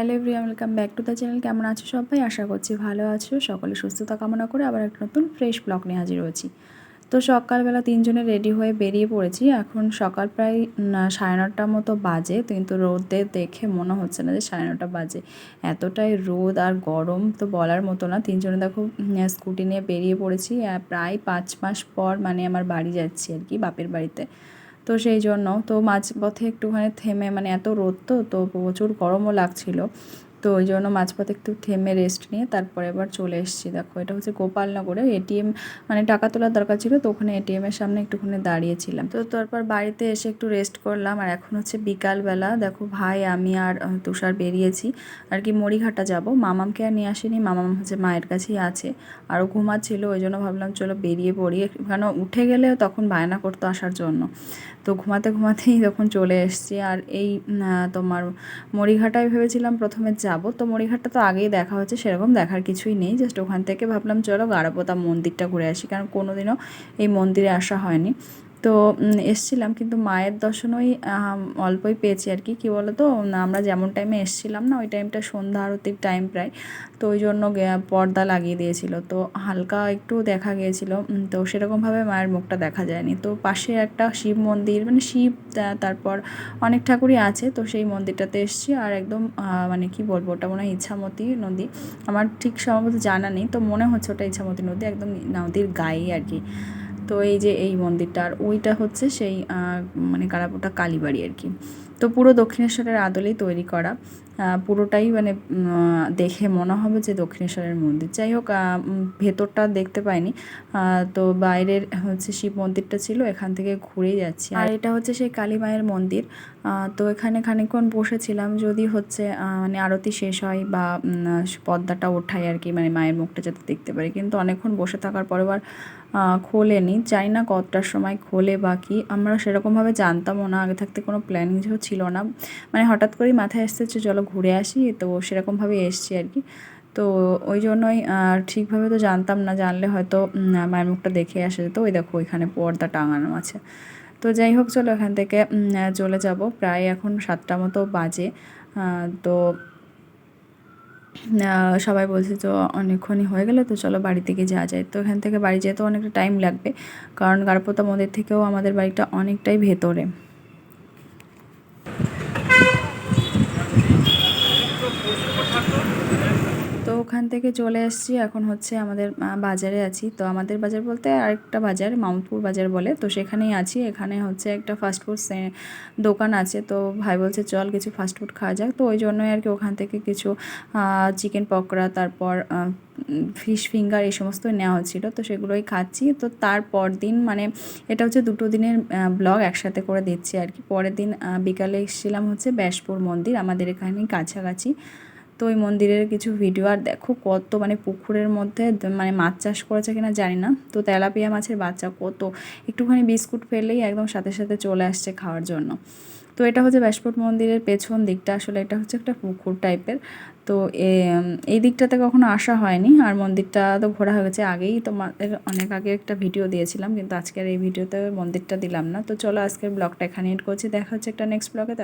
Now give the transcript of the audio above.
Hello everyone welcome back to the channel কেমন আছো সবাই? আশা করছি ভালো আছো। সকলে সুস্থতা কামনা করে আবার একটা নতুন ফ্রেশ ব্লগ নিয়ে হাজির হয়েছি। তো সকালবেলা তিনজনে রেডি হয়ে বেরিয়ে পড়েছি। এখন সকাল প্রায় সাড়ে নটার মতো বাজে, কিন্তু রোদে দেখে মনে হচ্ছে না যে সাড়ে নটা বাজে। এতটাই রোদ আর গরম তো বলার মতো না। তিনজনে দেখো স্কুটি নিয়ে বেরিয়ে পড়েছি। প্রায় পাঁচ মাস পর মানে আমার বাড়ি যাচ্ছি আর কি, বাপের বাড়িতে। তো সেই জন্য তো মাঝপথে একটুখানি থেমে মানে এত রোদ তো তো প্রচুর গরমও লাগছিল। তো ওই জন্য মাঝপথে একটু থেমে রেস্ট নিয়ে তারপরে এবার চলে এসেছি। দেখো, এটা হচ্ছে গোপালনগরে এটিএম মানে টাকা তোলার দরকার ছিল, তো ওখানে এটিএমের সামনে একটুখানি দাঁড়িয়েছিলাম। তো তারপর বাড়িতে এসে একটু রেস্ট করলাম। আর এখন হচ্ছে বিকালবেলা, দেখো ভাই, আমি আর তুষার বেরিয়েছি। আর কি, মরিঘাটা যাব। মামামকে আর নিয়ে আসিনি, মামাম হচ্ছে মায়ের কাছেই আছে। আরও ঘুমাচ্ছিল, ওই জন্য ভাবলাম চলো বেরিয়ে পড়ি। কেন, উঠে গেলেও তখন বায়না করতো আসার জন্য। তো ঘুমাতে ঘুমাতেই তখন চলে এসেছি। আর এই তোমার মরিঘাটায় ভেবেছিলাম প্রথমে যাব। তো মরিঘাটটা তো আগেই দেখা হচ্ছে সেরকম দেখার কিছুই নেই। জাস্ট ওখান থেকে ভাবলাম, চলো গাড়াপোতা মন্দিরটা ঘুরে আসি, কারণ কোনোদিনও এই মন্দিরে আসা হয়নি। তো এসছিলাম কিন্তু মায়ের দর্শনই অল্পই পেয়েছি আর কি। কী বলো তো আমরা যেমন টাইমে এসছিলাম না, ওই টাইমটা সন্ধ্যা আরতির টাইম প্রায়। তো ওই জন্য পর্দা লাগিয়ে দিয়েছিল। তো হালকা একটু দেখা গিয়েছিল। তো সেরকমভাবে মায়ের মুখটা দেখা যায়নি। তো পাশে একটা শিব মন্দির মানে শিব তারপর অনেক ঠাকুরই আছে। তো সেই মন্দিরটাতে এসেছি আর একদম মানে কি বলব, ওটা মনে হয় ইচ্ছামতি নদী। আমার ঠিক সম্ভবত জানা নেই। তো মনে হচ্ছে ওটা ইচ্ছামতি নদী, একদম নদীর গায়ে আর কি। তো এই যে এই মন্দিরটা আর ওইটা হচ্ছে সেই মানে গাড়াপোটা কালীবাড়ি আর কি। তো পুরো দক্ষিণেশ্বরের আদলেই তৈরি করা। পুরোটাই মানে দেখে মনে হবে যে দক্ষিণেশ্বরের মন্দির। যাই হোক ভেতরটা দেখতে পাইনি। তো বাইরের হচ্ছে শিব মন্দিরটা ছিল, এখান থেকে ঘুরেই যাচ্ছি। আর এটা হচ্ছে সেই কালী মায়ের মন্দির। তো এখানে খানিকক্ষণ বসেছিলাম যদি হচ্ছে মানে আরতি শেষ হয় বা পর্দাটা ওঠাই আর কি মানে মায়ের মুখটা যাতে দেখতে পারি। কিন্তু অনেকক্ষণ বসে থাকার পরে আবার খোলেনি। জানি না কতটার সময় খোলে বা কি। আমরা সেরকমভাবে জানতামও না। আগে থাকতে কোনো প্ল্যানিং ছিল না। মানে হঠাৎ করেই মাথায় এসছে যে চলো ঘুরে আসি, তো সেরকমভাবে এসছি আর কি। তো ওই জন্যই ঠিকভাবে তো জানতাম না, জানলে হয়তো মায়ের মুখটা দেখে আসা যেত। ওই দেখো ওইখানে পর্দা টাঙানো আছে। তো যাই হোক, চলো এখান থেকে চলে যাব। প্রায় এখন সাতটা মতো বাজে। তো সবাই বলছে তো অনেকক্ষণই হয়ে গেলে, তো চলো বাড়ি থেকে যাওয়া যায়। তো এখান থেকে বাড়ি যেতেও অনেকটা টাইম লাগবে। কারণ গারপোতা মন্দির থেকেও আমাদের বাড়িটা অনেকটাই ভেতরে তো ওখান থেকে চলে এসেছি এখন হচ্ছে আমাদের বাজারে আছি। তো আমাদের বাজার বলতে আরেকটা বাজার মাউন্টপুর বাজার বলে। তো সেখানেই আছি। এখানে হচ্ছে একটা ফাস্টফুড দোকান আছে। তো ভাই বলছে, চল কিছু ফাস্টফুড খাওয়া যাক। তো ওই জন্যই আর কি ওখান থেকে কিছু চিকেন পকোড়া, তারপর ফিশ ফিঙ্গার এই সমস্ত নেওয়া হচ্ছিল তো সেগুলোই খাচ্ছি। তো তারপর দিন মানে এটা হচ্ছে দুটো দিনের ব্লগ একসাথে করে দিচ্ছি আর কি। পরের দিন বিকালে এসেছিলাম হচ্ছে ব্যাসপুর মন্দির। আমাদের এখানেই কাছাকাছি। তো ওই মন্দিরের কিছু ভিডিও আর দেখো কত মানে পুকুরের মধ্যে মানে মাছ চাষ করেছে কিনা জানি না। তো তেলাপিয়া মাছের বাচ্চা কত। একটুখানি বিস্কুট ফেললেই একদম সাথে সাথে চলে আসছে খাওয়ার জন্য। তো এটা হচ্ছে ব্যাসপুর মন্দিরের পেছন দিকটা। আসলে এটা হচ্ছে একটা পুকুর টাইপের তো এই দিকটাতে কখনো আসা হয়নি। আর মন্দিরটা তো ঘোরা হয়ে গেছে আগেই তোমাদের অনেক আগে একটা ভিডিও দিয়েছিলাম, কিন্তু আজকের এই ভিডিওতে মন্দিরটা দিলাম না। তো চলো আজকের ব্লগটা এখানে এড করছি। দেখা হচ্ছে একটা নেক্সট ব্লগে